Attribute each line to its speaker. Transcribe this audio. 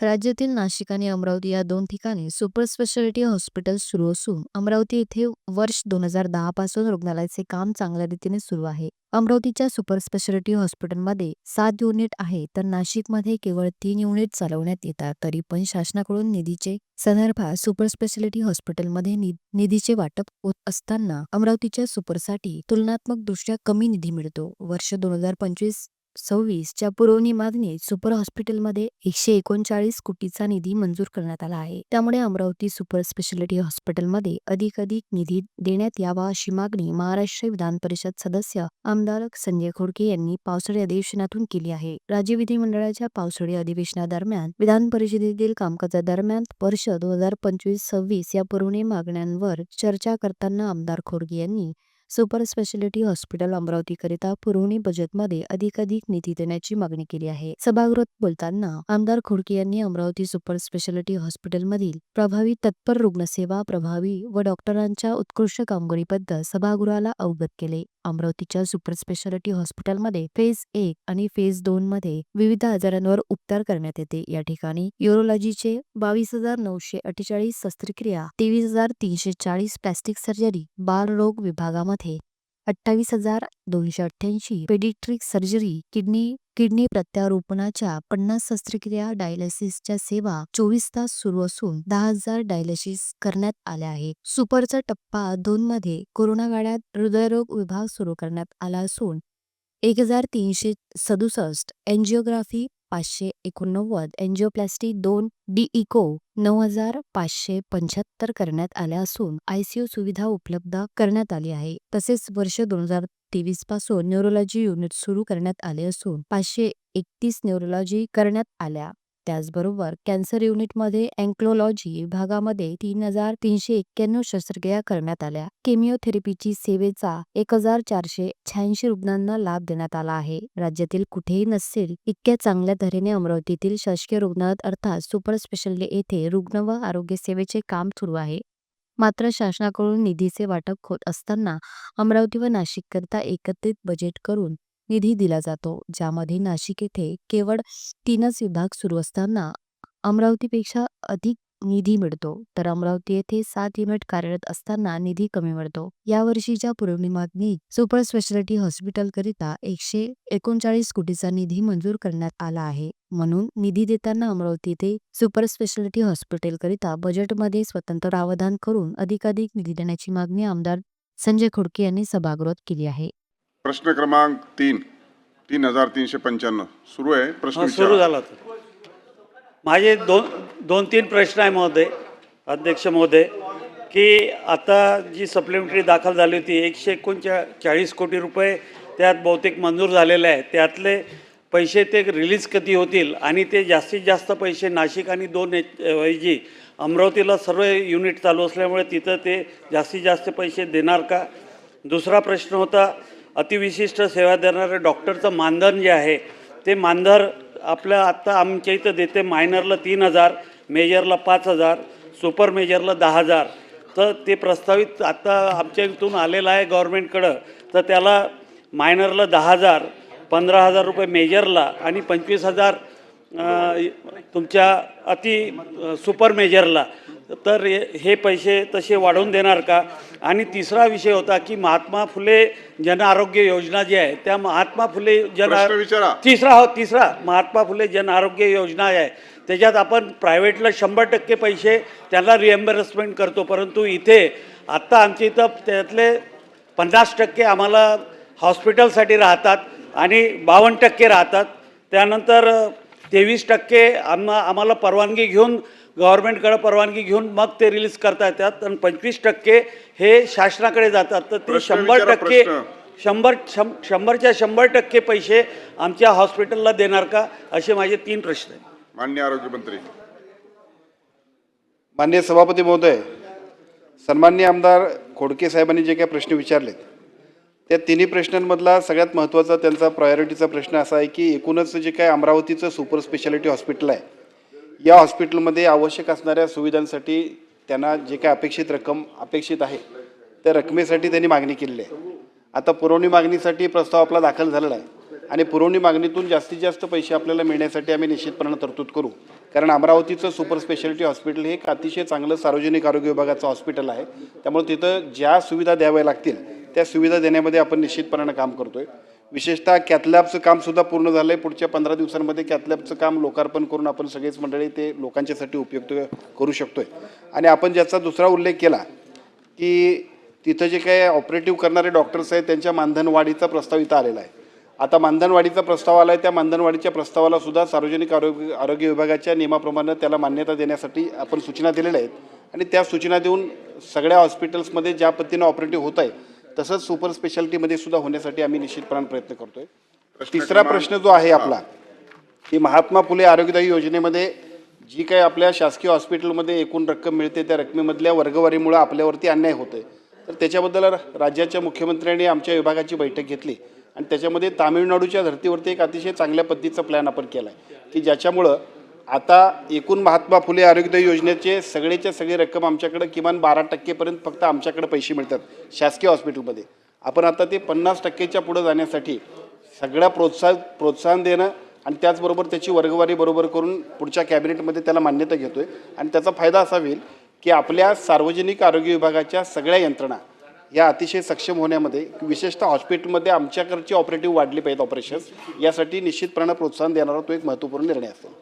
Speaker 1: राज्यातील नाशिक आणि अमरावती या दोन ठिकाणी सुपर स्पेशालिटी हॉस्पिटल सुरू असून अमरावती येथे वर्ष दोन हजार दहा पासून रुग्णालयाचे काम चांगल्या रीतीने सुरू आहे. अमरावतीच्या सुपर स्पेशालिटी हॉस्पिटलमध्ये सात युनिट आहे तर नाशिकमध्ये केवळ तीन युनिट चालवण्यात येतात तरी पण शासनाकडून निधीचे संदर्भात सुपर स्पेशालिटी हॉस्पिटलमध्ये निधीचे वाटप होत असताना अमरावतीच्या सुपरसाठी तुलनात्मक दृष्ट्या कमी निधी मिळतो. वर्ष दोन हजार पंचवीस सव्वीसच्या पुरवणी मागणीत सुपर हॉस्पिटलमध्ये एकशे एकोणचाळीस कोटीचा निधी मंजूर करण्यात आला आहे. त्यामुळे अमरावती सुपर स्पेशालिटी हॉस्पिटलमध्ये अधिकाधिक निधी देण्यात यावा अशी मागणी महाराष्ट्र विधान परिषद सदस्य आमदार संजय खोडके यांनी पावसाळी अधिवेशनातून केली आहे. राज्य विधिमंडळाच्या पावसाळी अधिवेशनादरम्यान विधान परिषदेतील कामकाजादरम्यान वर्ष दोन हजार पंचवीस सव्वीस या पुरवणी मागण्यांवर चर्चा करताना आमदार खोडके यांनी सुपर स्पेशालिटी हॉस्पिटल अमरावतीकरिता पुरवणी बजेटमध्ये अधिकाधिक निधी देण्याची मागणी केली आहे. सभागृहात बोलताना आमदार खोडके यांनी अमरावती सुपर स्पेशालिटी हॉस्पिटलमधील प्रभावी तत्पर रुग्णसेवा प्रभावी व डॉक्टरांच्या उत्कृष्ट कामगिरीबद्दल सभागृहाला अवगत केले. अमरावतीच्या सुपर स्पेशालिटी हॉस्पिटलमध्ये फेज एक आणि फेज दोन मध्ये विविध आजारांवर उपचार करण्यात येते. या ठिकाणी युरोलॉजीचे बावीस हजार नऊशे अठ्ठेचाळीस शस्त्रक्रिया तेवीस हजार तीनशे चाळीस प्लॅस्टिक सर्जरी बाल रोग विभागामध्ये अठ्ठावीस हजार दोनशे अठ्ठ्याऐंशी पेडिट्रिक सर्जरी किडनी किडनी प्रत्यारोपणाच्या पन्नास शस्त्रक्रिया डायलिसिसच्या सेवा चोवीस तास सुरू असून दहा हजार डायलिसिस करण्यात आल्या आहेत सुपरचा टप्पा दोन मध्ये कोरोना काळात हृदयरोग विभाग सुरू करण्यात आला असून एक हजार तीनशे सदुसष्ट एन्जिओग्राफी पाचशे एकोणनव्वद एन्जिओप्लास्टी दोन डी इको नऊ हजार पाचशे पंच्याहत्तर करण्यात आल्या असून आयसीयू सुविधा उपलब्ध करण्यात आली आहे. तसेच वर्ष दोन हजार तेवीसपासून न्यूरोलॉजी युनिट सुरू करण्यात आले असून पाचशे एकतीस न्यूरोलॉजी करण्यात आल्या. त्याचबरोबर कॅन्सर युनिटमध्ये अँक्लोलॉजी विभागामध्ये तीन हजार तीनशे एक्क्याण्णव शस्त्रक्रिया करण्यात आल्या. केमिओथेरपीची सेवेचा एक हजार चारशे शहाऐंशी रुग्णांना लाभ देण्यात आला आहे. राज्यातील कुठेही नसेल इतक्या चांगल्या तऱ्हेने अमरावतीतील शासकीय रुग्णालयात अर्थात सुपर स्पेशालिटी येथे रुग्ण व आरोग्य सेवेचे काम सुरू आहे. मात्र शासनाकडून निधीचे वाटप होत असताना अमरावती व नाशिककरिता एकत्रित बजेट करून निधी दिला जातो ज्यामध्ये नाशिक येथे केवळ तीनच विभाग सुरू असताना अमरावतीपेक्षा अधिक निधी मिळतो. तर अमरावती येथे सात युनिट कार्यरत असताना निधी कमी मिळतो. यावर्षीच्या पुरवणी सुपर स्पेशालिटी हॉस्पिटलकरिता एकशे एकोणचाळीस कोटीचा निधी मंजूर करण्यात आला आहे. म्हणून निधी देताना अमरावती येथे सुपर स्पेशालिटी हॉस्पिटलकरिता बजेटमध्ये स्वतंत्र प्रावधान करून अधिकाधिक निधी देण्याची मागणी आमदार संजय खोडके यांनी सभागृहात केली आहे.
Speaker 2: प्रश्न क्रमांक तीन तीन हजार तीनशे पंच्याण्णव. सुरू आहे प्रश्न
Speaker 3: हा, सुरू
Speaker 2: विचारा.
Speaker 3: झाला होता माझे दोन दोन तीन प्रश्न आहे महोदय अध्यक्ष महोदय की आता जी सप्लिमेंटरी दाखल झाली होती एकशे एकोणचा चाळीस कोटी रुपये त्यात बहुतेक मंजूर झालेले आहे त्यातले पैसे ते रिलीज कधी होतील? आणि ते जास्तीत जास्त पैसे नाशिक आणि दोन एच- ऐवजी अमरावतीला सर्व युनिट चालू असल्यामुळे तिथं ते जास्तीत जास्त पैसे देणार का? दुसरा प्रश्न होता अतिविशिष्ट सेवा देणाऱ्या डॉक्टरचं मानधन जे आहे ते मानधन आपल्या आत्ता आमच्या इथं देते मायनरला तीन हजार मेजरला पाच हजार सुपर मेजरला दहा हजार. तर ते प्रस्तावित आत्ता आमच्या इथून आलेलं आहे गव्हर्मेंटकडं तर त्याला मायनरला दहा हजार पंधरा हजार रुपये मेजरला आणि पंचवीस हजार तुमच्या अति सुपर मेजरला. तर हे- पैसे तसे वाढवून देणार का? आणि तिसरा विषय होता की महात्मा फुले जन आरोग्य योजना जी आहे त्या महात्मा फुले जन. तिसरा हो तिसरा. महात्मा फुले जन आरोग्य योजना आहे. त्याच्यात आपण प्रायव्हेटला शंभर टक्के पैसे त्यांना रिएम्बर्समेंट करतो. परंतु इथे आत्ता आमच्या इथं त्यातले पन्नास टक्के आम्हाला हॉस्पिटलसाठी राहतात आणि बावन्न टक्के राहतात. त्यानंतर तेवीस टक्के आम्हा आम्हाला परवानगी घेऊन गव्हर्नमेंटकडे परवानगी घेऊन मग ते रिलीज करता येतात आणि पंचवीस टक्के हे शासनाकडे जातात. तर ते शंभर टक्के. शंभर शं शंभरच्या शंभर टक्के पैसे आमच्या हॉस्पिटलला देणार का? असे माझे तीन प्रश्न आहेत.
Speaker 2: मान्य आरोग्यमंत्री.
Speaker 4: माननीय सभापती महोदय सन्मान्य आमदार खोडके साहेबांनी जे काही प्रश्न विचारलेत त्या तिन्ही प्रश्नांमधला सगळ्यात महत्त्वाचा त्यांचा प्रायोरिटीचा प्रश्न असा आहे की एकूणच जे काय अमरावतीचं सुपर स्पेशालिटी हॉस्पिटल आहे या हॉस्पिटलमध्ये आवश्यक असणाऱ्या सुविधांसाठी त्यांना जे काय अपेक्षित रक्कम अपेक्षित आहे त्या रकमेसाठी त्यांनी मागणी केलेली आहे. आता पुरवणी मागणीसाठी प्रस्ताव आपला दाखल झालेला आहे आणि पुरवणी मागणीतून जास्तीत जास्त पैसे आपल्याला मिळण्यासाठी आम्ही निश्चितपणे तरतूद करू. कारण अमरावतीचं सुपर स्पेशालिटी हॉस्पिटल हे एक अतिशय चांगलं सार्वजनिक आरोग्य विभागाचं हॉस्पिटल आहे. त्यामुळे तिथं ज्या सुविधा द्याव्या लागतील त्या सुविधा देण्यामध्ये आपण निश्चितपणानं काम करतोय. विशेषतः कॅथलॅबचं कामसुद्धा पूर्ण झालं आहे पुढच्या पंधरा दिवसांमध्ये कॅथलॅबचं काम लोकार्पण करून आपण सगळेच मंडळी ते लोकांच्यासाठी उपयुक्त करू शकतोय. आणि आपण ज्याचा दुसरा उल्लेख केला की तिथं जे काही ऑपरेटिव्ह करणारे डॉक्टर्स आहेत त्यांच्या मानधनवाढीचा प्रस्ताव इथं आलेला आहे. आता मानधनवाढीचा प्रस्ताव आला आहे त्या मानधनवाढीच्या प्रस्तावाला सुद्धा सार्वजनिक आरोग्य आरोग्य विभागाच्या नियमाप्रमाणे त्याला मान्यता देण्यासाठी आपण सूचना दिलेल्या आहेत. आणि त्या सूचना देऊन सगळ्या हॉस्पिटल्समध्ये ज्या पद्धतीनं ऑपरेटिव्ह होत आहे तसंच सुपर स्पेशालिटीमध्ये सुद्धा होण्यासाठी आम्ही निश्चितपणे प्रयत्न करतोय. तिसरा प्रश्न जो आहे आपला की महात्मा फुले आरोग्यदायी योजनेमध्ये जी काही आपल्या शासकीय हॉस्पिटलमध्ये एकूण रक्कम मिळते त्या रकमेमधल्या वर्गवारीमुळे आपल्यावरती अन्याय होतोय. तर त्याच्याबद्दल राज्याच्या मुख्यमंत्र्यांनी आमच्या विभागाची बैठक घेतली आणि त्याच्यामध्ये तामिळनाडूच्या धर्तीवरती एक अतिशय चांगल्या पद्धतीचा प्लॅन आपण केला आहे की ज्याच्यामुळं आता एकूण महात्मा फुले आरोग्य योजनेचे सगळेच्या सगळी रक्कम आमच्याकडे किमान बारा टक्केपर्यंत फक्त आमच्याकडे पैसे मिळतात शासकीय हॉस्पिटलमध्ये. आपण आता ते पन्नास टक्केच्या पुढं जाण्यासाठी सगळ्या प्रोत्साहन प्रोत्साहन देणं आणि त्याचबरोबर त्याची वर्गवारी बरोबर करून पुढच्या कॅबिनेटमध्ये त्याला मान्यता घेतो आहे आणि त्याचा फायदा असा होईल की आपल्या सार्वजनिक आरोग्य विभागाच्या सगळ्या यंत्रणा या अतिशय सक्षम होण्यामध्ये विशेषतः हॉस्पिटलमध्ये आमच्याकडची ऑपरेटिव्ह वाढली पाहिजेत ऑपरेशन्स यासाठी निश्चितपणे प्रोत्साहन देणारा तो एक महत्त्वपूर्ण निर्णय असेल